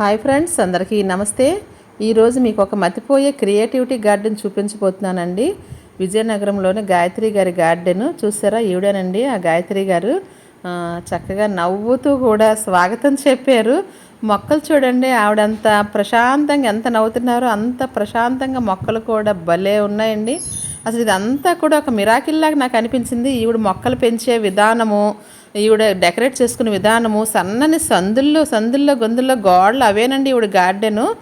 Hi friends అందరికీ నమస్తే. ఈరోజు మీకు ఒక మతిపోయే క్రియేటివిటీ గార్డెన్ చూపించబోతున్నానండి. విజయనగరంలోని గాయత్రి గారి గార్డెన్ చూసారా? ఈవిడేనండి ఆ గాయత్రి గారు. చక్కగా నవ్వుతూ కూడా స్వాగతం చెప్పారు. మొక్కలు చూడండి ఆవిడంత ప్రశాంతంగా ఎంత నవ్వుతున్నారో అంత ప్రశాంతంగా మొక్కలు కూడా భలే ఉన్నాయండి. అసలు ఇదంతా కూడా ఒక మిరాకిల్లాగా నాకు అనిపించింది. ఈవిడ మొక్కలు పెంచే విధానము ఈవిడ డెకరేట్ చేసుకునే విధానము సన్నని సందుల్లో సందుల్లో గొంతుల్లో గోడలు అవేనండి ఈవిడ గార్డెను.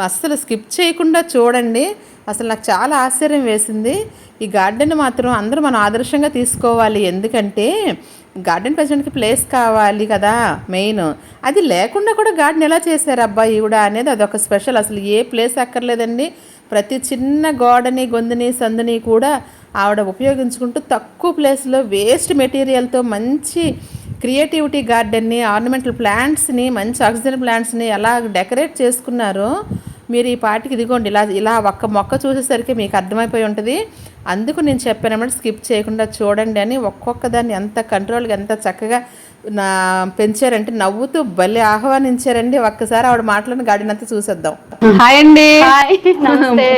అస్సలు స్కిప్ చేయకుండా చూడండి. అసలు నాకు చాలా ఆశ్చర్యం వేసింది. ఈ గార్డెన్ మాత్రం అందరూ మనం ఆదర్శంగా తీసుకోవాలి. ఎందుకంటే గార్డెన్ పెంచడానికి ప్లేస్ కావాలి కదా మెయిన్. అది లేకుండా కూడా గార్డెన్ ఎలా చేశారు అబ్బా ఈవిడ అనేది అదొక స్పెషల్. అసలు ఏ ప్లేస్ అక్కర్లేదండి. ప్రతి చిన్న గోడని గొంతుని సందుని కూడా ఆవిడ ఉపయోగించుకుంటూ తక్కువ ప్లేస్లో వేస్ట్ మెటీరియల్తో మంచి క్రియేటివిటీ గార్డెన్ని ఆర్నమెంటల్ ప్లాంట్స్ని మంచి ఆక్సిజన్ ప్లాంట్స్ని ఎలా డెకరేట్ చేసుకున్నారో మీరు ఈ పాటికి ఇదిగోండి. ఇలా ఇలా ఒక్క మొక్క చూసేసరికి మీకు అర్థమైపోయి ఉంటుంది. అందుకు నేను చెప్పానమాట స్కిప్ చేయకుండా చూడండి అని ఒక్కొక్క దాన్ని ఎంత కంట్రోల్గా ఎంత చక్కగా నా పెంచారంటే నవ్వుతూ భలే ఆహ్వానించారండి. ఒక్కసారి ఆవిడ మాటలను గార్డెన్ అంతా చూసేద్దాం. హాయ్ అండి. హాయ్.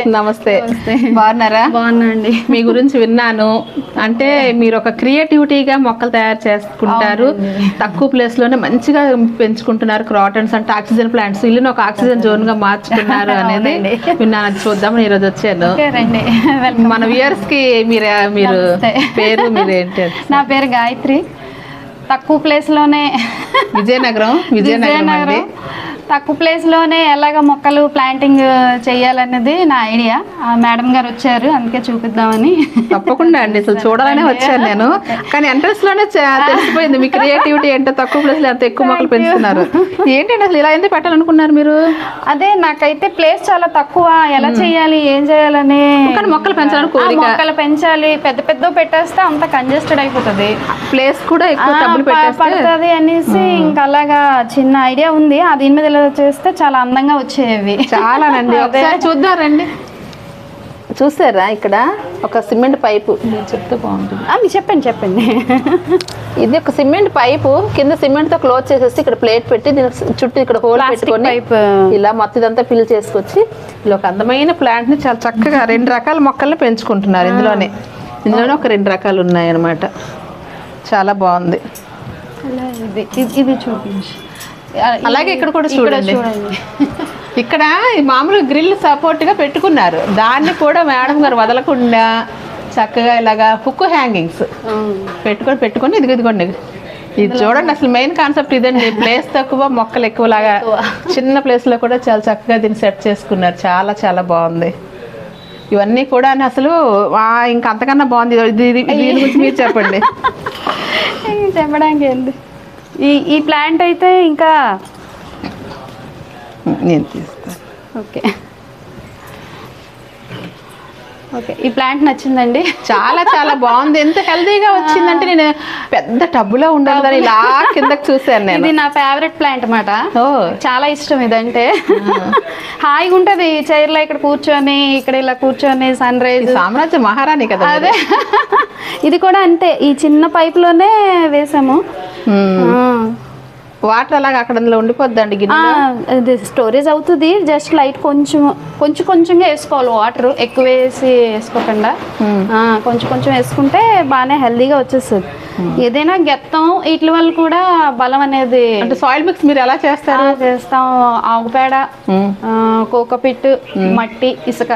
నమస్తే. బాగున్నారా? బాగున్నా అండి మీ గురించి విన్నాను. అంటే మీరు ఒక క్రియేటివిటీగా మొక్కలు తయారు చేసుకుంటారు. తక్కువ ప్లేస్లోనే మంచిగా పెంచుకుంటున్నారు. క్రాటన్స్ అంటే ఆక్సిజన్ ప్లాంట్స్. ఇల్లుని ఒక ఆక్సిజన్ జోన్గా మార్చుకున్నారు అనేది. విన్నాను. అది చూద్దామని ఈరోజు వచ్చాను. ఓకే రండి. వెల్కమ్ మన వ్యూయర్స్కి మీరు మీరు. పేరు మీరు ఏంటి నా పేరు గాయత్రి. తక్కువ ప్లేస్లోనే విజయనగరం విజయనగరం తక్కువ ప్లేస్లోనే ఎలాగ మొక్కలు ప్లాంటింగ్ చేయాలన్నది నా ఐడియా ఆ మేడం గారు వచ్చారు అందుకే చూపిద్దామని. తప్పకుండా అండి అసలు చూడాలనే వచ్చాను నేను. కానీ ఎంట్రన్స్లోనే తెలిసిపోయింది మీ క్రియేటివిటీ ఏంటో తక్కువ ప్లేస్లో ఎంత ఎక్కువ మొక్కలు పెంచుతున్నారు. ఏంటండి అసలు ఇలా ఎందుకు పెట్టాలనుకున్నారు మీరు? అదే నాకైతే ప్లేస్ చాలా తక్కువ. ఎలా చేయాలి ఏం చేయాలని కానీ మొక్కలు పెంచాలని మొక్కలు పెంచాలి. పెద్ద పెద్ద పెట్టేస్తే అంత కంజెస్టెడ్ అయిపోతుంది. ప్లేస్ కూడా ఎక్కువ పడుతుంది అనేసి ఇంకా అలాగా చిన్న ఐడియా ఉంది. ఆ దీని మీద ఇలా చేస్తే చాలా అందంగా వచ్చేవి. చాలానండి. ఒకసారి చూద్దారండి చూసారా ఇక్కడ? ఒక సిమెంట్ పైపు. చెప్తే బాగుంటుంది. చెప్పండి చెప్పండి. ఇది ఒక సిమెంట్ పైపు. కింద సిమెంట్తో క్లోజ్ చేసేసి ఇక్కడ ప్లేట్ పెట్టి దీని చుట్టూ ఇక్కడ హోల్ పెట్టుకొని. ఇలా మొత్తం ఇదంతా ఫిల్ చేసుకొచ్చి ఇలా ఒక అందమైన ప్లాంట్ని చాలా చక్కగా రెండు రకాల మొక్కల్ని పెంచుకుంటున్నారు ఇందులోనే. ఇందులోనే ఒక రెండు రకాలు ఉన్నాయి అన్నమాట చాలా బాగుంది. అలా ఇది. ఇది- చూపించి. అలాగే ఇక్కడ కూడా చూడండి. చూడండి. ఇక్కడ మామూలు గ్రిల్ సపోర్ట్గా పెట్టుకున్నారు. దాన్ని కూడా మేడం గారు వదలకుండా చక్కగా ఇలాగా హుక్ హ్యాంగింగ్స్ పెట్టుకొని పెట్టుకొని ఇదిగో ఇదిగోండి. ఇది చూడండి అసలు మెయిన్ కాన్సెప్ట్ ఇదండి. ప్లేస్ తక్కువ మొక్కలు ఎక్కువ లాగా చిన్న ప్లేస్లో కూడా చాలా చక్కగా దీన్ని సెట్ చేసుకున్నారు. చాలా చాలా బాగుంది. ఇవన్నీ కూడా అసలు ఇంకా అంతకన్నా బాగుంది. దీని గురించి మీరు చెప్పండి. చెప్పడానికి ఏంటి ఈ ఈ ప్లాంట్ అయితే ఇంకా నేను తీస్తాను ఓకే. ఓకే ఈ ప్లాంట్ నచ్చిందండి. చాలా చాలా బాగుంది. ఎంత హెల్తీగా వచ్చిందంటే నేను పెద్ద టబ్బులో ఉండాలి దాన్ని ఇలా కిందకి చూసాను నేను. ఇది నా ఫేవరెట్ ప్లాంట్ అన్నమాట. ఓ. చాలా ఇష్టం ఇదంటే. హాయిగా ఉంటది. చైర్లో ఇక్కడ కూర్చొని ఇక్కడ ఇలా కూర్చొని సన్ రైజ్. సామ్రాజ్య మహారాణి కదా అదే. ఇది కూడా అంతే. ఈ చిన్న పైప్లోనే వేసాము. వాటర్ అలాగా అక్కడ ఉండిపోద్దండి ఇది స్టోరేజ్ అవుతుంది జస్ట్ లైట్ కొంచెం కొంచెం కొంచెంగా వేసుకోవాలి. వాటర్ ఎక్కువ వేసి వేసుకోకుండా. కొంచెం కొంచెం వేసుకుంటే బాగానే హెల్దీగా వచ్చేస్తుంది. ఏదైనా గెత్తం వీటి వల్ల కూడా బలం అనేది అంటే సాయిల్ మిక్స్ మీరు ఎలా చేస్తారు? చేస్తాం. ఆవు పేడ కోకపిట్ మట్టి ఇసుక.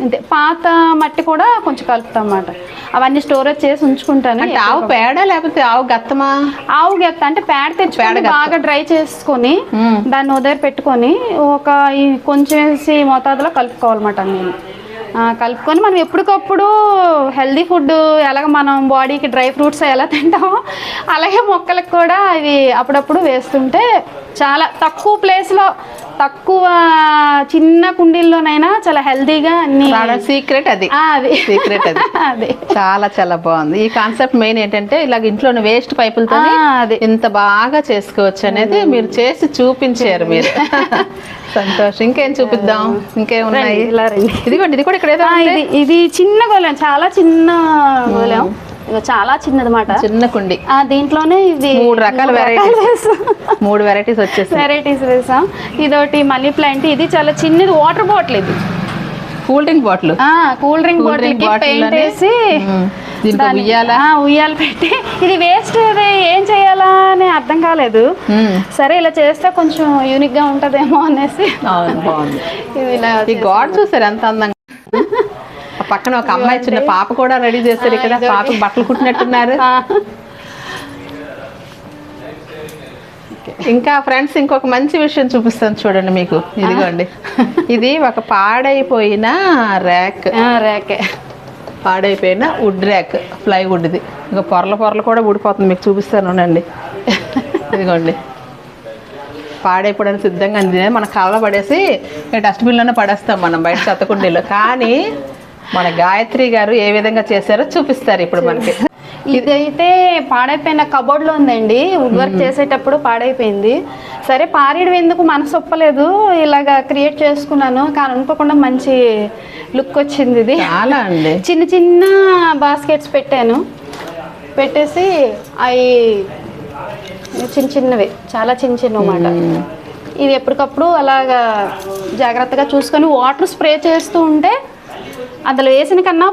అంతే. పాత మట్టి కూడా కొంచెం కలుపుతాం అన్నమాట అవన్నీ స్టోరేజ్ చేసి ఉంచుకుంటాను అంటే ఆవు పేడ లేకపోతే ఆవు గత్తమా? ఆవు గెత్త అంటే పేడ తెచ్చుకొని బాగా డ్రై చేసుకొని దాన్ని ఉదయం పెట్టుకొని ఒక ఈ కొంచెం వేసి మోతాదులో కలుపుకోవాలన్నమాట నేను కలుపుకొని మనం ఎప్పటికప్పుడు హెల్దీ ఫుడ్ ఎలాగ మనం బాడీకి డ్రై ఫ్రూట్స్ ఎలా తింటామో అలాగే మొక్కలకు కూడా అవి అప్పుడప్పుడు వేస్తుంటే చాలా తక్కువ ప్లేస్లో తక్కువ చిన్న కుండీల్లోనైనా చాలా హెల్దీగా అన్ని సీక్రెట్ అది. అది. సీక్రెట్ అది. అది. చాలా చాలా బాగుంది. ఈ కాన్సెప్ట్ మెయిన్ ఏంటంటే ఇలాగ ఇంట్లో వేస్ట్ పైపులతో ఇంత బాగా చేసుకోవచ్చు అనేది మీరు చేసి చూపించారు మీరు. సంతోషం. ఇంకేం చూపిద్దాం? ఇంకేం ఉన్నాయి? రండి, ఇలా రండి. ఇదిగోండి ఇది కూడా ఇక్కడ ఏదో. ఇది ఇది చిన్న గోళం చాలా చిన్న గోళం. ఇగో చాలా చిన్నదన్నమాట. చిన్న కుండి. ఆ దీంట్లోనే ఇది మూడు రకాల వెరైటీస్ మూడు వెరైటీస్ వచ్చేసాయి. వెరైటీస్ వేసాం. ఇదొకటి మనీ ప్లాంట్. ఇది చాలా చిన్నది వాటర్ బాటిల్ ఇది. Cool drink bottle. ఆ కూల్ డ్రింక్ బాటిల్ పెయింట్ వేసి ఉయ్యాల? పెట్టి ఇది వేస్ట్ ఏం చేయాలా అని అర్థం కాలేదు. సరే ఇలా చేస్తే కొంచెం యూనిక్గా ఉంటదేమో అనేసి. ఇది గాడ్ చూసారు ఎంత అందంగా? పక్కన ఒక అమ్మాయి చిన్న పాప కూడా రెడీ చేశారు ఇక్కడ. పాపకి బట్టలు కుట్టినట్టున్నారు. ఇంకా ఫ్రెండ్స్ ఇంకొక మంచి విషయం చూపిస్తాను చూడండి మీకు. ఇదిగోండి. ఇది ఒక పాడైపోయిన ర్యాక్. రేకే పాడైపోయిన వుడ్ ర్యాక్ ప్లైవుడ్ది ఇంకా పొరల పొరలు కూడా ఊడిపోతుంది మీకు చూపిస్తాను అండి ఇదిగోండి. పాడైపోవడానికి సిద్ధంగా అంది మన కళ్ళ పడేసి డస్ట్బిన్లోనే పడేస్తాం మనం బయట చెత్తకుండీలో కానీ మన గాయత్రి గారు ఏ విధంగా చేశారో చూపిస్తారు ఇప్పుడు మనకి. ఇదైతే పాడైపోయిన కబోర్డ్లో ఉందండి. వుడ్ వర్క్ చేసేటప్పుడు పాడైపోయింది. సరే పారేయడం ఎందుకు మనసు ఒప్పలేదు. ఇలాగా క్రియేట్ చేసుకున్నాను. కానీ అనుకోకుండా మంచి లుక్ వచ్చింది ఇది. చాలా అండి. చిన్న చిన్న బాస్కెట్స్ పెట్టాను. పెట్టేసి అవి చిన్న చిన్నవి. చాలా చిన్న చిన్న అన్నమాట ఇవి ఎప్పటికప్పుడు అలాగా జాగ్రత్తగా చూసుకొని వాటర్ స్ప్రే చేస్తూ ఉంటే అందులో వేసిన కన్నా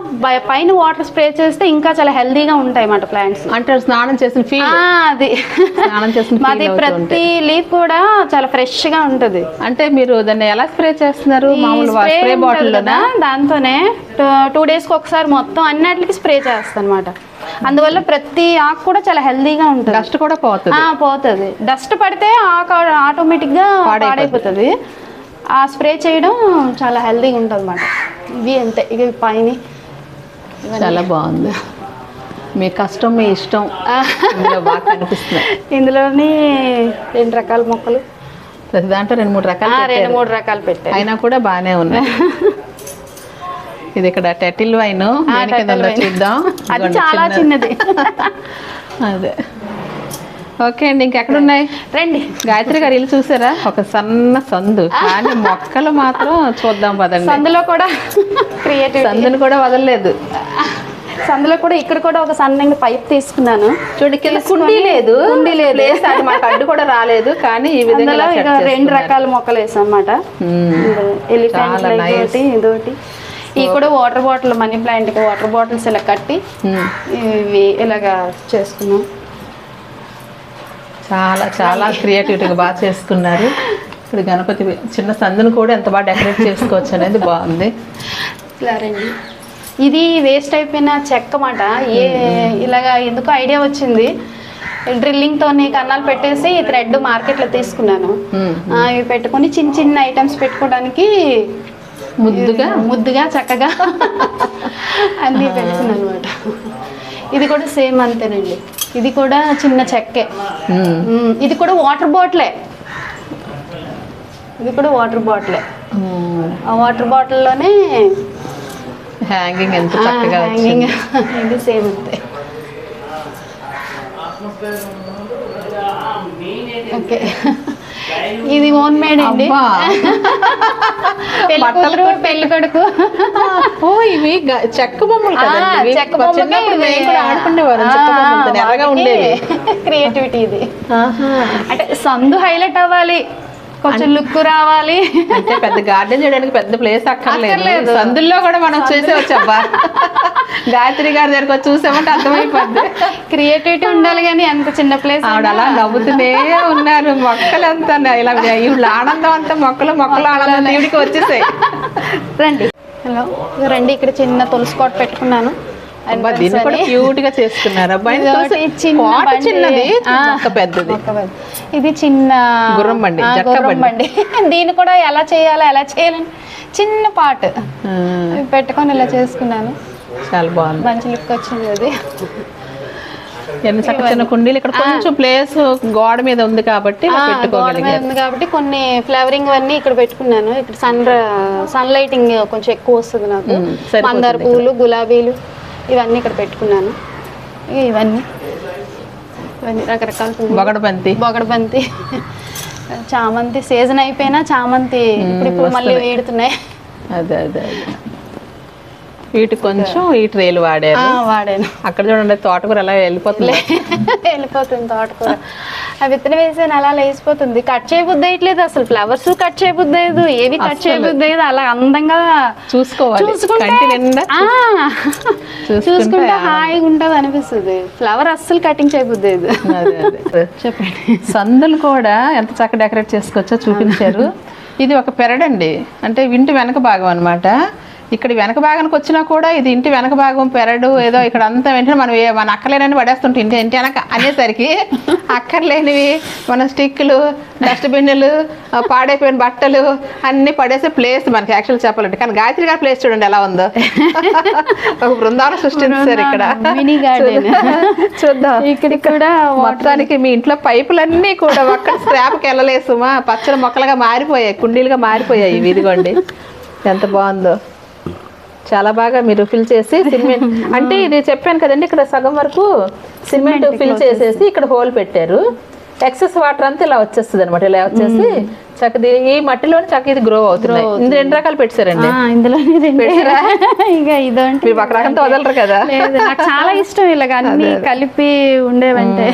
పైన వాటర్ స్ప్రే చేస్తే ఇంకా చాలా హెల్దీగా ఉంటాయి అన్నమాట ప్లాంట్స్. అంటే స్నానం చేసిన ఫీల్. అది. స్నానం చేసిన మాది ప్రతి లీఫ్ కూడా చాలా ఫ్రెష్గా ఉంటది. అంటే మీరు దాన్ని ఎలా స్ప్రే చేస్తున్నారు? మామూలు స్ప్రే కదా, దాంతోనే టూ డేస్కి ఒకసారి మొత్తం అన్నిటికి స్ప్రే చేస్తాను అనమాట అందువల్ల ప్రతి ఆకు కూడా చాలా హెల్దీగా ఉంటుంది. డస్ట్ కూడా పోతుంది. ఆ, పోతుంది. డస్ట్ పడితే ఆకు ఆటోమేటిక్గా పాడైపోతుంది. ఆ స్ప్రే చేయడం చాలా హెల్దీగా ఉంటుంది అనమాట ఇవి అంతే ఇవి పైన. చాలా బాగుంది. మీ కష్టం మీ ఇష్టం ఇందులోని రెండు రకాల మొక్కలు. ప్రతి దాంట్లో రెండు మూడు ఆ, రకాలు రెండు. మూడు రకాలు పెట్టాను అయినా కూడా బాగానే ఉన్నాయి. ఇది ఇక్కడ టెటిల్ వైన్. చూద్దాం. అది చాలా. చిన్నది. అదే. ఓకే అండి ఇంకెక్కడున్నాయి? రండి. గాయత్రి గారు ఇల్లు చూసారా? ఒక సన్న సందు. కానీ మొక్కలు మాత్రం చూద్దాం పదండి. సందులో కూడా క్రియేటివ్ సందుని కూడా వదలలేదు. సందులో కూడా ఇక్కడ కూడా ఒక సన్నగా పైప్ తీసుకున్నాను. చూడు కింద తీసుకొని- కుండీ లేదు. కుండీ లేదు. మాకు అడ్డు కూడా రాలేదు కానీ ఈ విధంగా రెండు. రకాల మొక్కలు వేసాం అనమాట మ్మ్. ఎలిఫెంట్. ఒకటి ఇదొకటి ఇవి కూడా వాటర్ బాటిల్ మనీ ప్లాంట్కి వాటర్ బాటిల్స్ ఇలా కట్టి. ఇవి ఇలాగా చేసుకున్నాం. చాలా చాలా క్రియేటివిటీగా బాగా చేసుకున్నారు ఇప్పుడు గణపతి చిన్న సందును కూడా ఎంత బాగా డెకరేట్ చేసుకోవచ్చు అనేది బాగుంది. ఇది వేస్ట్ అయిపోయిన చెక్క మాట. ఏ ఇలాగా ఎందుకో ఐడియా వచ్చింది. డ్రిల్లింగ్ తోని కన్నాలు పెట్టేసి థ్రెడ్ మార్కెట్లో తీసుకున్నాను. ఇవి పెట్టుకొని చిన్న చిన్న ఐటమ్స్ పెట్టుకోవడానికి ముద్దుగా? ముద్దుగా చక్కగా అన్నీ పెట్టుకున్నాను అనమాట ఇది కూడా సేమ్ అంతేనండి. ఇది కూడా చిన్న చెక్కే. మ్మ్. ఇది కూడా వాటర్ బాటిలే. ఇది కూడా వాటర్ బాటిలే. ఆ వాటర్ బాటిల్లోనే హ్యాంగింగ్ ఎంత చక్కగా హ్యాంగింగ్. వచ్చింది ఇది సేమ్ అంతే. ఓకే. ఇది ఓన్ మేడ్ అండి అబ్బా. పెళ్ళి బట్టలు కూతురు పెళ్ళి కొడుకు ఓ ఇవి చెక్క బొమ్మలు కదండి. చెక్క కూడా ఆడుకునేవారు ఎర్రగా ఉండేవి. క్రియేటివిటీ ఇది. ఆహా. అంటే సందు హైలైట్ అవ్వాలి. కొంచెం లుక్ రావాలి. అంటే పెద్ద గార్డెన్ చేయడానికి పెద్ద ప్లేస్ అక్కర్లేదు. సందుల్లో కూడా మనం చేసేవచ్చు అబ్బా గాయత్రి గారి దగ్గరకు వచ్చి చూసామంటే అర్థమైపోద్ది. క్రియేటివిటీ ఉండాలి కానీ ఎంత చిన్న ప్లేస్ ఆవిడ అలా నవ్వుతూనే ఉన్నారు. మొక్కలంతా ఇలా ఈవిడ ఆనందం అంతా మొక్కలు మొక్కలు ఆనందం ఈవిడికి వచ్చేసాయి. రండి. హలో. రండి ఇక్కడ చిన్న తులసి కోట పెట్టుకున్నాను. అబ్బా దీన్ని కూడా క్యూట్గా చేసుకున్నారు. చిన్నది పెద్దది. ఇది చిన్న గుర్రం బండి, గుర్రం బండి. దీన్ని కూడా ఎలా చేయాలో ఎలా చేయాలని చిన్న పాట. పెట్టుకొని ఇలా చేసుకున్నాను. చాలా బాగుంది. మంచి లుక్ వచ్చింది అది. ఎన్ని చక్క చిన్న కుండీలు. ఇక్కడ కొంచెం ప్లేస్ గోడ మీద ఉంది కాబట్టి ఉంది కాబట్టి కొన్ని ఫ్లవరింగ్ అన్నీ ఇక్కడ పెట్టుకున్నాను. ఇక్కడ సన్ సన్ లైటింగ్ కొంచెం ఎక్కువ వస్తుంది నాకు. మందార. పువ్వులు గులాబీలు. ఇవన్నీ ఇక్కడ పెట్టుకున్నాను. ఇవన్నీ. ఇవన్నీ రకరకాల పువ్వులు. బొగడబంతి బొగడబంతి చామంతి. సీజన్ అయిపోయినా చామంతి. ఇప్పుడు ఇప్పుడు మళ్ళీ వేడుతున్నాయి అదే అదే. వీటికి కొంచెం ఈ ట్రేలు వాడారు. వాడాను. అక్కడ చూడండి తోటకూర ఎలా వెళ్ళిపోతుంది. వెళ్ళిపోతుంది తోటకూర. ఆ విత్తనం వేసాను అలా లేచిపోతుంది. కట్ చేయబుద్ధి అయ్యట్లేదు అసలు. ఫ్లవర్స్ కట్ చేయబుద్ధి అయ్యదు ఏవి కట్ చేయబుద్ధి అయ్యదు అలా అందంగా చూసుకోవాలి. చూసుకుంటే హాయిగా ఉంటది అనిపిస్తుంది ఫ్లవర్ అస్సలు కటింగ్ అదే. చెప్పండి. సందులు కూడా ఎంత చక్కగా డెకరేట్ చేసుకోవచ్చో చూపించారు. ఇది ఒక పెరడండి. అంటే ఇంటి వెనక భాగం అన్నమాట. ఇక్కడ వెనక భాగానికి వచ్చినా కూడా ఇది ఇంటి వెనక భాగం పెరడు ఏదో ఇక్కడ అంతా వెంటనే మనం మన అక్కర్లేనని పడేస్తుంటే ఇంటి ఇంటి వెనక అనేసరికి అక్కర్లేనివి మన స్టిక్లు డస్ట్బిన్లు పాడైపోయిన బట్టలు అన్ని పడేసే ప్లేస్ మనకి యాక్చువల్ చెప్పాలంటే. కానీ గాయత్రి గారి ప్లేస్ చూడండి ఎలా ఉందో. ఒక బృందావనం సృష్టించారు ఇక్కడ. చూద్దాం. ఇక్కడ కూడా మొత్తానికి మీ ఇంట్లో పైపులన్నీ కూడా ఒక్క స్క్రాప్కి వెళ్ళలేసుమా పచ్చడి మొక్కలుగా మారిపోయాయి కుండీలుగా మారిపోయాయి ఇవి ఇదిగోండి. ఎంత బాగుందో. చాలా బాగా మీరు ఫిల్ చేసి సిమెంట్ అంటే ఇది చెప్పాను కదండి ఇక్కడ సగం వరకు సిమెంట్ ఫిల్ చేసేసి ఇక్కడ హోల్ పెట్టారు. ఎక్సెస్ వాటర్ అంతా ఇలా వచ్చేస్తుంది అనమాట ఇలా వచ్చేసి చక్కది ఈ మట్టిలోనే చక్క ఇది గ్రో అవుతుంది ఇది రెండు రకాలు పెట్టారండి? రెండు. ఇక ఇదంటే ఒక రకంతో వదలరు కదా. నాకు చాలా ఇష్టం ఇలాగ అన్ని కలిపి ఉండేవంటే.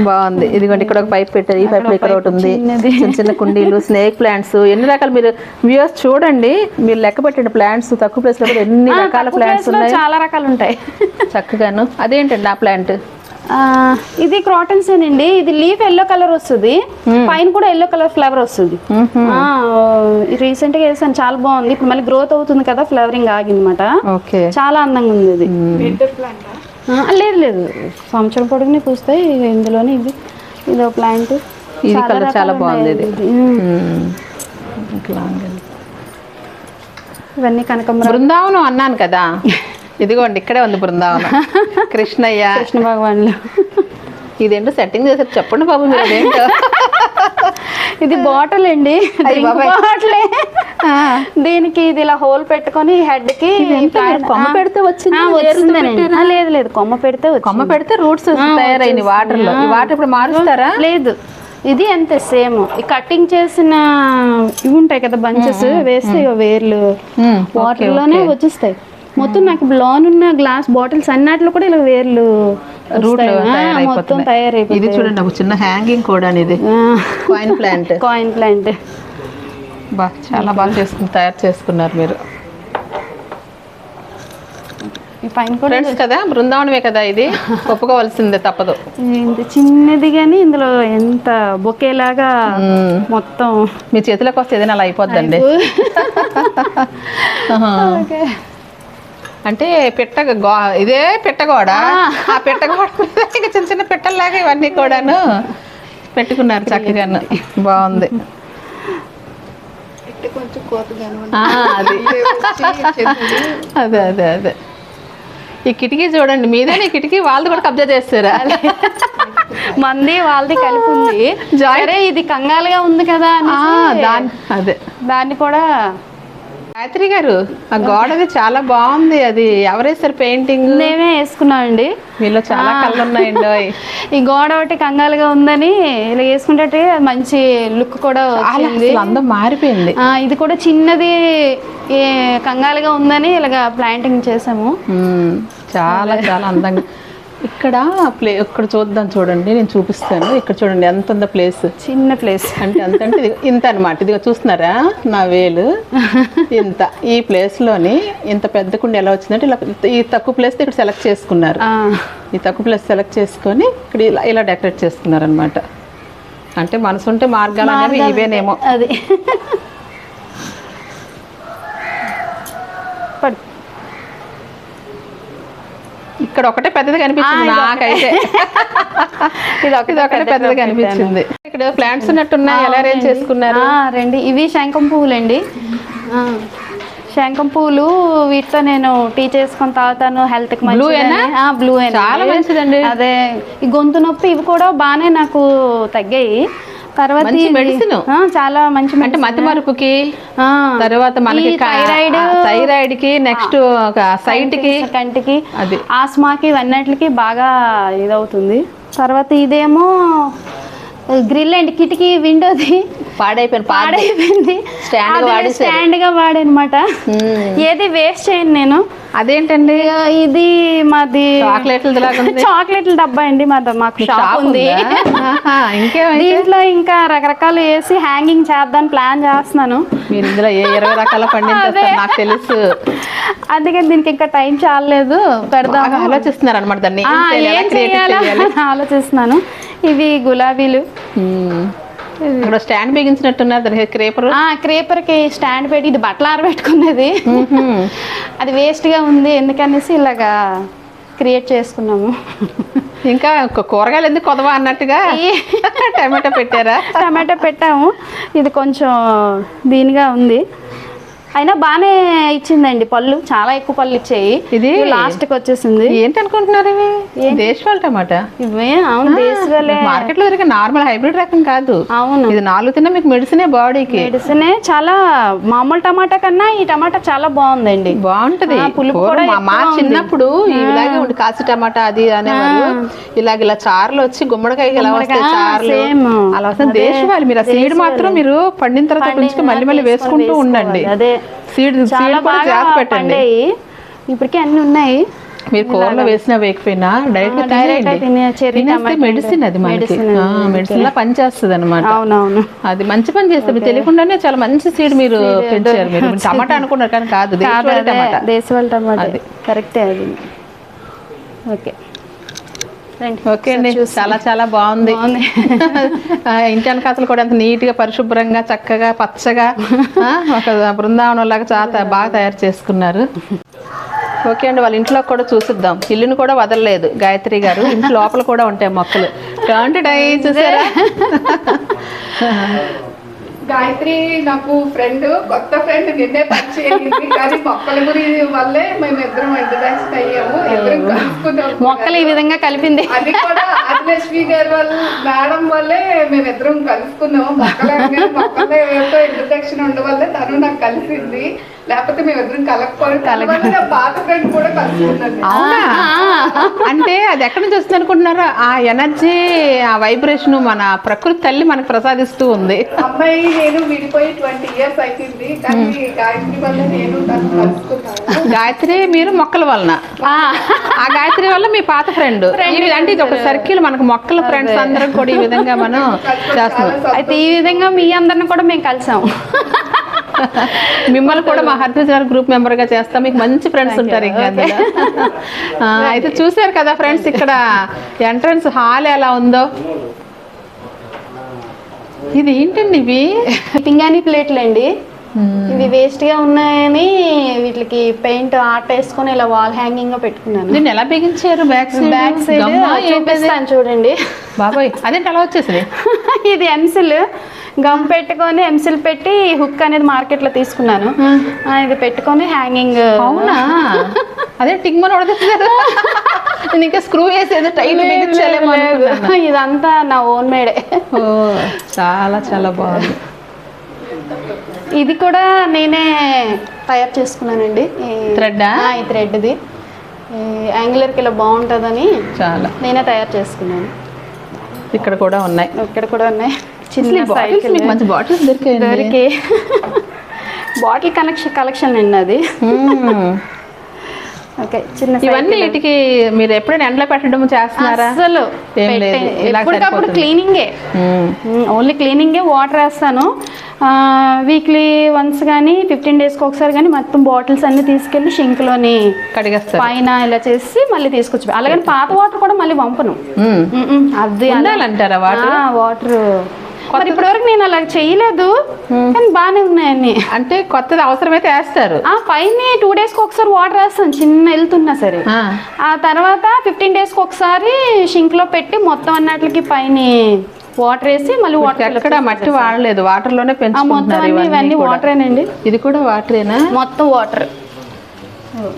బాగుంది. ఇదిగోండి ఇక్కడ ఒక పైప్ పెట్టారు. ఈ పైప్ ఇక్కడ ఒకటి ఉంది. చిన్న చిన్న కుండీలు స్నేక్ ప్లాంట్స్ ఎన్ని రకాలు మీరు వ్యూస్ చూడండి. మీరు లెక్క పెట్టండి ప్లాంట్స్ తక్కువ ప్లేస్లో కూడా ఎన్ని రకాల ప్లాంట్స్ ఉన్నాయి. చాలా రకాలు ఉంటాయి. చక్కగాను. అదేంటండి ఆ ప్లాంట్? ఇది క్రాటన్స్ అండి ఇది లీఫ్ ఎల్లో కలర్ వస్తుంది. పైన కూడా ఎల్లో కలర్ ఫ్లవర్ వస్తుంది. రీసెంట్గా వేసాను చాలా బాగుంది. ఇప్పుడు మళ్ళీ గ్రోత్ అవుతుంది కదా ఫ్లవరింగ్ ఆగిందన్నమాట. ఓకే. చాలా అందంగా ఉంది ఇది. ఆ, లేదు లేదు. సంవత్సరం పొడుగునే పూస్తాయి ఇందులోనే ఇది ఇదో ప్లాంట్. ఇది కలర్ చాలా బాగుంది ఇది. ఇవన్నీ కనకంబరం బృందావనం అన్నాను కదా. ఇదిగోండి ఇక్కడే ఉంది బృందావనం. కృష్ణయ్య. కృష్ణ భగవాన్లు. ఇదేంటో సెట్టింగ్ చేశారు. చెప్పండి బాబు మీరు అదేంటో. ఇది బాటిల్ అండి. బాటిలే దీనికి ఇది ఇలా హోల్ పెట్టుకొని హెడ్కి కొమ్మ పెడితే వచ్చింది, లేదు లేదు. కొమ్మ పెడితే. కొమ్మ పెడితే రూట్స్ తయారైన వాటర్లో వాటర్ ఇప్పుడు మారుస్తారా? లేదు. ఇది అంతే సేమ్. ఈ కటింగ్ చేసిన ఇవి ఉంటాయి కదా బంచెస్ వేస్తే వేర్లు. వాటర్లోనే వచ్చేస్తాయి. మొత్తం నాకు లోన్ ఉన్న గ్లాస్ బాటిల్స్ అన్నిట్లో కూడా ఇలా వేర్లు రూట్ వస్తాయి. ఆ, మొత్తం ఇది తయారైపోయి చూడండి ఒక చిన్న హ్యాంగింగ్ కూడా ఇది. కాయిన్ ప్లాంట్ కాయిన్ ప్లాంట్ బా చాలా బాగా చేసుకుని తయారు చేసుకున్నారు మీరు. ఫ్రెండ్స్ కదా బృందావనమే కదా ఇది? ఒప్పుకోవాల్సిందే తప్పదు. చిన్నది కానీ ఇందులో ఎంత బొకేలాగా మొత్తం. మీ చేతిలోకి వస్తే ఏదైనా అలా అయిపోద్దండి. అంటే పెట్ట గో ఇదే పెట్టగోడ ఆ. పెట్టగోడ మీద ఇంకా చిన్న చిన్న పెట్టల్లాగా ఇవన్నీ కూడాను పెట్టుకున్నారు చక్కగాను. బాగుంది. ఆ, అది. అదే అదే అదే. ఈ కిటికీ చూడండి మీదేనే ఈ కిటికీ? వాళ్ళు కూడా కబ్జా చేస్తారా? మంది వాళ్ళది కలిపి ఉంది ఇది కంగాలుగా ఉంది కదా ఆ, అని దాని అదే. దాన్ని కూడా గాయత్రి గారు ఆ గోడది చాలా బాగుంది. అది ఎవరేసారు పెయింటింగ్? మేమే వేసుకున్నామండి మీలో చాలా కళ్ళు ఉన్నాయండి. ఈ గోడ ఒకటి కంగాలుగా ఉందని ఇలా వేసుకుంటే మంచి లుక్ కూడా వచ్చింది. అందం మారిపోయింది. ఆ, ఇది కూడా చిన్నది కంగాలుగా ఉందని ఇలాగ ప్లాంటింగ్ చేసాము. చాలా చాలా అందంగా. ఇక్కడ ప్లే ఇక్కడ చూద్దాం చూడండి నేను చూపిస్తాను. ఇక్కడ చూడండి ఎంత ఉందో ప్లేస్ చిన్న ప్లేస్ అంటే ఎంత అంటే ఇంత అనమాట ఇదిగో చూస్తున్నారా? నా వేలు. ఇంత. ఈ ప్లేస్లోని ఇంత పెద్ద కుండ ఎలా వచ్చిందంటే ఇలా ఈ తక్కువ ప్లేస్ ఇక్కడ సెలెక్ట్ చేసుకున్నారు. ఈ తక్కువ ప్లేస్ సెలెక్ట్ చేసుకొని ఇక్కడ ఇలా ఇలా డెకరేట్ చేసుకున్నారు అనమాట అంటే మనసుంటే మార్గాలు అనేవి ఇవేనేమో. అది. ఇక్కడ ఒకటే పెద్దది కనిపించింది నాకైతే. ఇది ఒకటి పెద్దది కనిపించింది. ఇక్కడ ప్లాంట్స్ ఉన్నట్టున్నాయి ఎలా అరేంజ్ చేసుకున్నారు? రండి. ఇవి శంఖం పువ్వులండి. శంఖం పువ్వులు వీటితో నేను టీ చేసుకొని తాగుతాను హెల్త్కి? బ్లూ చాలా మంచిదండి. అదే ఈ గొంతు నొప్పి ఇవి కూడా బాగానే నాకు తగ్గాయి. తర్వాత చాలా మంచి అంటే మతి మరుపుకి తర్వాత మనకి థైరాయిడ్ థైరాయిడ్కి నెక్స్ట్ సైట్కి కంటికి అది. ఆస్మాకి ఇవన్నిటికి బాగా ఇదవుతుంది. తర్వాత ఇదేమో గ్రిల్ అండి కిటికీ విండోది పాడైపోయింది. వాడేశారు. స్టాండ్గా వాడనమాట ఏది వేస్ట్ చేయను నేను. అదేంటండి? ఇది మాది చాక్లెట్లు చాక్లెట్ల డబ్బా అండి మాది. మాకు షాప్ ఉంది. దీంట్లో ఇంకా రకరకాలు వేసి హ్యాంగింగ్ చేద్దాం ప్లాన్ చేస్తున్నాను. మీరు ఇందులో ఏ ఇరవై రకాల నాకు తెలుసు. అందుకే దీనికి ఇంకా టైం చాలలేదు. పెడదాం ఆలోచిస్తున్నారు అనమాట దాన్ని. ఆలోచిస్తున్నాను. ఇవి గులాబీలు. ఇక్కడ స్టాండ్ బిగించినట్టున్నారు దానికి క్రేపర్? ఆ క్రేపర్కి స్టాండ్ పెట్టి ఇది బట్టలు ఆరబెట్టుకున్నది. అది వేస్ట్గా ఉంది ఎందుకనేసి ఇలాగా క్రియేట్ చేసుకున్నాము. ఇంకా కూరగాయలు ఎందుకు కొదవా అన్నట్టుగా? టమాటో పెట్టారా? టమాటో పెట్టాము. ఇది కొంచెం దీనిగా ఉంది. అయినా బాగానే ఇచ్చిందండి పళ్ళు. చాలా ఎక్కువ పళ్ళు ఇచ్చాయి. ఇది లాస్ట్కి వచ్చేసింది. ఏంటి అనుకుంటున్నారు ఇవి దేశవాళ టమాటా? ఇవే అవును మార్కెట్లో దొరికే నార్మల్ హైబ్రిడ్ రకం కాదు. అవును. ఇది నాలుగు తిన్నా మీకు మెడిసినే బాడీకి. మెడిసిన్ చాలా మామూలు టమాటా కన్నా ఈ టమాటా చాలా బాగుందండి. బాగుంటది. పులుపు కూడా మా. చిన్నప్పుడు ఇలాగే ఉండి కాసి టమాటా అది అనేవారు ఇలాగ ఇలా చారులు వచ్చి గుమ్మడికాయకి ఎలా వస్తాయి గుమ్మడికాయ, చారులు. అలా వస్తుంది దేశవాళి మీరు ఆ సీడ్ మాత్రం మీరు పండిన తర్వాత మళ్ళీ మళ్ళీ వేసుకుంటూ ఉండండి. అదే. సీడ్ చాలా బాగా పెట్టండి. ఇప్పటికే అన్ని ఉన్నాయి. మీరు కూరలో వేసినా వేయకపోయినా డైరెక్ట్ direct గా తినే చెర్రీ టమాటా మెడిసిన్ అది మనకి. మెడిసిన్ లా పనిచేస్తుంది అనమాట అది మంచి పని చేస్తే మీకు తెలియకుండానే చాలా మంచి సీడ్ మీరు పెంచారు మీరు. టమాటా అనుకున్నారు కానీ కాదు దేశవాళీ టమాటా. దేశవాళ టమాటా. కరెక్టే అది. ఓకే. ఓకే అండి చాలా చాలా బాగుంది. ఇంటి వెనకాతలు కూడా అంత నీట్గా పరిశుభ్రంగా చక్కగా పచ్చగా ఒక బృందావనం లాగా చాలా బాగా తయారు చేసుకున్నారు. ఓకే అండి వాళ్ళ ఇంట్లో కూడా చూసిద్దాం. ఇల్లుని కూడా వదలలేదు గాయత్రి గారు. ఇంటి లోపల కూడా ఉంటాయి మొక్కలు. చూసారా? గాయత్రి నాకు ఫ్రెండ్ కొత్త ఫ్రెండ్ నిన్నే పరిచయం కానీ మొక్కల గురించి వల్లే మేము ఇద్దరం ఇంట్రడక్షన్ అయ్యాము. ఇద్దరం కలుసుకున్నాం. మొక్కలు ఈ విధంగా కలిపింది. అది కూడా ఆదిలక్ష్మి గారి వల్ల మేడం వల్లే మేము ఇద్దరం కలుసుకున్నాము. మొక్కల మొక్కలతో ఇంట్రడక్షన్ ఉండడం వల్లే తను నాకు కలిసింది. లేకపోతే పాత ఫ్రెండ్ కూడా అవునా? అంటే అది ఎక్కడి నుంచి వస్తుంది అనుకుంటున్నారా? ఆ ఎనర్జీ ఆ వైబ్రేషన్ మన ప్రకృతి తల్లి మనకు ప్రసాదిస్తూ ఉంది. అమ్మాయి నేను విడిపోయి ట్వంటీ ఇయర్స్ అయిపోయింది. కానీ గాయత్రి వల్ల నేను గాయత్రి మీరు మొక్కల వలన. ఆ, ఆ గాయత్రి వల్ల మీ పాత ఫ్రెండ్ అంటే ఇది ఒక సర్కిల్ మనకు మొక్కల ఫ్రెండ్స్ అందరం కూడా ఈ విధంగా మనం చేస్తున్నాం. అయితే ఈ విధంగా మీ అందరిని కూడా మేము కలిసాం. మిమ్మల్ని కూడా మా హర్భజ్ గారు గ్రూప్ మెంబర్గా చేస్తాం. మీకు మంచి ఫ్రెండ్స్ ఉంటారు ఇంకా అయితే చూసారు కదా ఫ్రెండ్స్ ఇక్కడ ఎంట్రన్స్ హాల్ ఎలా ఉందో? ఇది ఏంటండి ఇవి? పింగాణి ప్లేట్లు అండి ఇవి వేస్ట్గా ఉన్నాయని వీటికి పెయింట్ ఆర్ట్ వేసుకొని ఇలా వాల్ హ్యాంగింగ్గా పెట్టుకున్నాను. దీన్ని ఎలా బిగించారు బ్యాక్ సైడ్ బ్యాక్ సైడ్? చూపిస్తాను చూడండి. బాబాయ్ అదేంటి అలా వచ్చేసింది? ఇది ఎంసిల్ గమ్ పెట్టుకొని ఎంసిల్ పెట్టి హుక్ అనేది మార్కెట్లో తీసుకున్నాను. ఇది పెట్టుకొని హ్యాంగింగ్ అవునా? అదే టిగ్మన్ ఉడదీసారు నేను ఇంకా స్క్రూ వేసేది టైట్ బిగించాలేమో. ఇదంతా నా ఓన్ మేడే ఓ చాలా చాలా బాగుంది. ఇది కూడా నేనే తయారు చేసుకున్నానండి? ఆ, ఈ థ్రెడ్ది. యాంగులర్కి ఇలా బాగుంటుందని చాలా. నేనే తయారు చేసుకున్నాను. ఇక్కడ కూడా ఉన్నాయి. ఇక్కడ కూడా ఉన్నాయి. చిన్న సైకిల్. మంచి బాటిల్స్ దొరికాయండి. దొరికి బాటిల్ కనెక్షన్ కలెక్షన్ అండి అది. ఓకే చిన్న ఇవన్నీ వీటికి మీరు ఎప్పుడైనా ఎండలో పెట్టడం చేస్తున్నారా? అసలు ఎప్పటికప్పుడు. క్లీనింగే. ఓన్లీ క్లీనింగే వాటర్ వేస్తాను. వీక్లీ వన్స్ కానీ ఫిఫ్టీన్ డేస్కి ఒకసారి కానీ మొత్తం బాటిల్స్ అన్ని తీసుకెళ్ళి షింక్లోని కడిగేస్తారు. పైన ఇలా చేసి మళ్ళీ తీసుకొచ్చి అలాగని పాత వాటర్ కూడా మళ్ళీ పంపను. అది వాటర్ వాటర్ మరి ఇప్పటివరకు నేను అలా చేయలేదు కానీ బాగానే ఉన్నాయన్ని. అంటే కొత్తది అవసరమైతే వేస్తారు. ఆ పైన టూ డేస్కి ఒకసారి వాటర్ వేస్తాను చిన్న వెళ్తున్నా సరే. ఆ. తర్వాత ఫిఫ్టీన్ డేస్కి ఒకసారి షింక్లో పెట్టి మొత్తం అన్నిటికి పైన వాటర్ వేసి మళ్ళీ వాటర్ ఎక్కడ మట్టి వాడలేదు వాటర్లోనే పెంచుకుంటున్నారు ఇవన్నీ. వాటరేనండి ఇది కూడా వాటరేనా? మొత్తం వాటర్.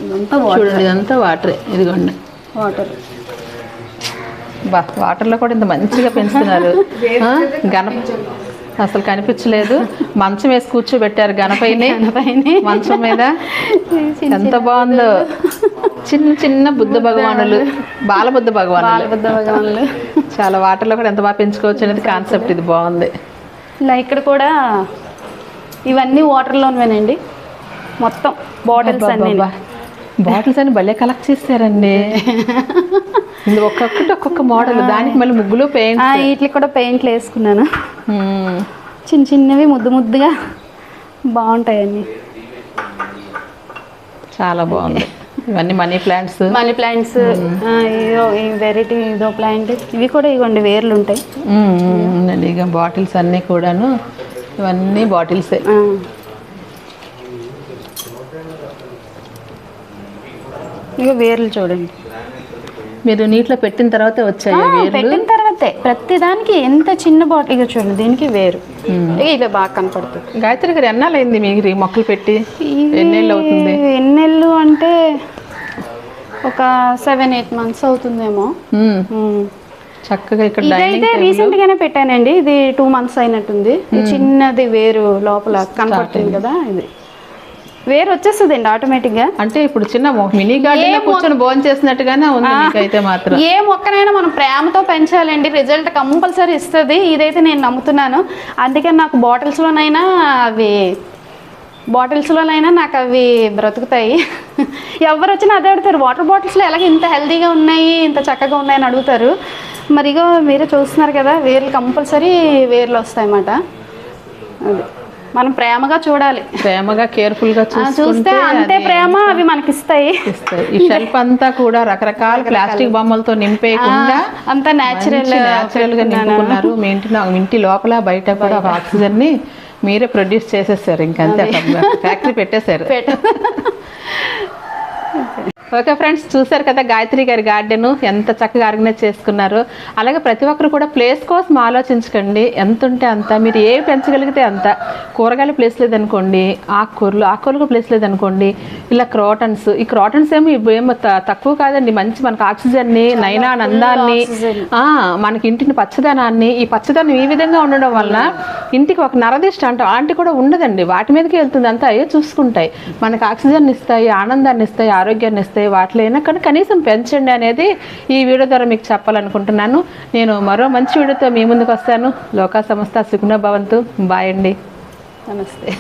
ఇదంతా చూడండి ఇదంతా వాటరే ఇదిగోండి. వాటర్. బా వాటర్లో కూడా ఇంత మంచిగా పెంచుతున్నారు. గణప అసలు కనిపించలేదు. మంచం వేసి కూర్చోబెట్టారు గణపైని మంచం మీద. ఎంత బాగుందో. చిన్న చిన్న బుద్ధ భగవానులు. బాలబుద్ధ భగవానులు. బాలబుద్ధ భగవాన్లు. చాలా వాటర్లో కూడా ఎంత బాగా పెంచుకోవచ్చు అనేది కాన్సెప్ట్ ఇది బాగుంది. ఇలా ఇక్కడ కూడా ఇవన్నీ వాటర్లోనేనండి. మొత్తం బాటిల్స్ అన్నీ బాటిల్స్ అని భలే కలెక్ట్ చేస్తారండి ఒక్కొక్కటి ఒక్కొక్క మోడల్ దానికి మళ్ళీ ముగ్గులు పెయింట్ వీటికి కూడా పెయింట్లు వేసుకున్నాను. చిన్న చిన్నవి ముద్దు ముద్దుగా బాగుంటాయండి చాలా బాగుంది. ఇవన్నీ money plants money plants variety ఇదో ప్లాంట్ ఇవి కూడా ఇవ్వండి వేర్లు ఉంటాయి. ఇక బాటిల్స్ అన్నీ కూడాను ఇవన్నీ బాటిల్సే. ఇక వేర్లు చూడండి. మీరు నీటిలో పెట్టిన తర్వాత వచ్చాయి పెట్టిన తర్వాతే. ప్రతి దానికి ఎంత చిన్న బాటిల్ ఇక చూడండి దీనికి వేరు. ఇక ఇవి బాగా కనపడుతుంది. గాయత్రి గారు ఎన్నాళ్ళైంది మీరు ఈ మొక్కలు పెట్టి? ఎన్నేళ్ళు అవుతుంది? ఎన్నెళ్ళు అంటే ఒక సెవెన్ ఎయిట్ మంత్స్ అవుతుందేమో. చక్కగా ఇక్కడ డైనింగ్ ఇదైతే రీసెంట్ గానే పెట్టానండి. ఇది టూ మంత్స్ అయినట్టుంది. ఈ చిన్నది వేరు లోపల కనపడుతుంది కదా ఇది. వేరు వచ్చేస్తుంది అండి ఆటోమేటిక్గా అంటే ఇప్పుడు చిన్న మినీ గార్డెన్ కూర్చొని భోజనం చేసినట్టుగానే ఉంది మీకైతే మాత్రం. ఏ మొక్కనైనా మనం ప్రేమతో పెంచాలండి. రిజల్ట్ కంపల్సరీ ఇస్తుంది. ఇదైతే నేను నమ్ముతున్నాను. అందుకే నాకు బాటిల్స్లోనైనా అవి బాటిల్స్లోనైనా నాకు అవి బ్రతుకుతాయి. ఎవరు వచ్చినా అదే అడుగుతారు. వాటర్ బాటిల్స్లో ఎలాగ ఇంత హెల్తీగా ఉన్నాయి ఇంత చక్కగా ఉన్నాయని అడుగుతారు. మరి ఇగో మీరే చూస్తున్నారు కదా వేర్లు కంపల్సరీ వేర్లు వస్తాయన్నమాట. అది. మనం ప్రేమగా చూడాలి. ప్రేమగా కేర్ఫుల్గా చూస్తే అంతే ప్రేమ అవి మనకిస్తాయి. ఇస్తాయి. ఈ షెల్ఫ్ అంతా కూడా రకరకాల ప్లాస్టిక్ బొమ్మలతో నింపేయకుండా అంతా న్యాచురల్ న్యాచురల్గా నింపుకున్నారు. మీ ఇంటి ఇంటి లోపల బయట కూడా ఒక ఆక్సిజన్ని మీరే ప్రొడ్యూస్ చేసేసారు. ఇంకంతే ఫ్యాక్టరీ పెట్టేశారు. ఓకే ఫ్రెండ్స్ చూసారు కదా గాయత్రి గారి గార్డెన్ ఎంత చక్కగా ఆర్గనైజ్ చేసుకున్నారు. అలాగే ప్రతి ఒక్కరు కూడా ప్లేస్ కోసం ఆలోచించకండి. ఎంత ఉంటే అంత మీరు ఏ పెంచగలిగితే అంత. కూరగాయల ప్లేస్ లేదనుకోండి ఆకుకూరలు ఆకుకూరలకు ప్లేస్ లేదనుకోండి ఇలా క్రోటన్స్. ఈ క్రోటన్స్ ఏమి ఏమో తక్కువ కాదండి మంచి మనకు ఆక్సిజన్ని నయనానందాన్ని ఆ, మనకి ఇంటిని పచ్చదనాన్ని ఈ పచ్చదనం ఈ విధంగా ఉండడం వల్ల ఇంటికి ఒక నరదిష్ట అంటాం అలాంటి కూడా ఉండదండి. వాటి మీదకి వెళ్తుంది అంతా అయ్యే చూసుకుంటాయి. మనకి ఆక్సిజన్ ఇస్తాయి ఆనందాన్ని ఇస్తాయి ఆరోగ్యాన్ని ఇస్తాయి వాటిలో అయినా కానీ కనీసం పెంచండి అనేది ఈ వీడియో ద్వారా మీకు చెప్పాలనుకుంటున్నాను. నేను మరో మంచి వీడియోతో మీ ముందుకు వస్తాను. లోకా సంస్థ సుగుణ భవంతు. బాయ్ అండి. నమస్తే.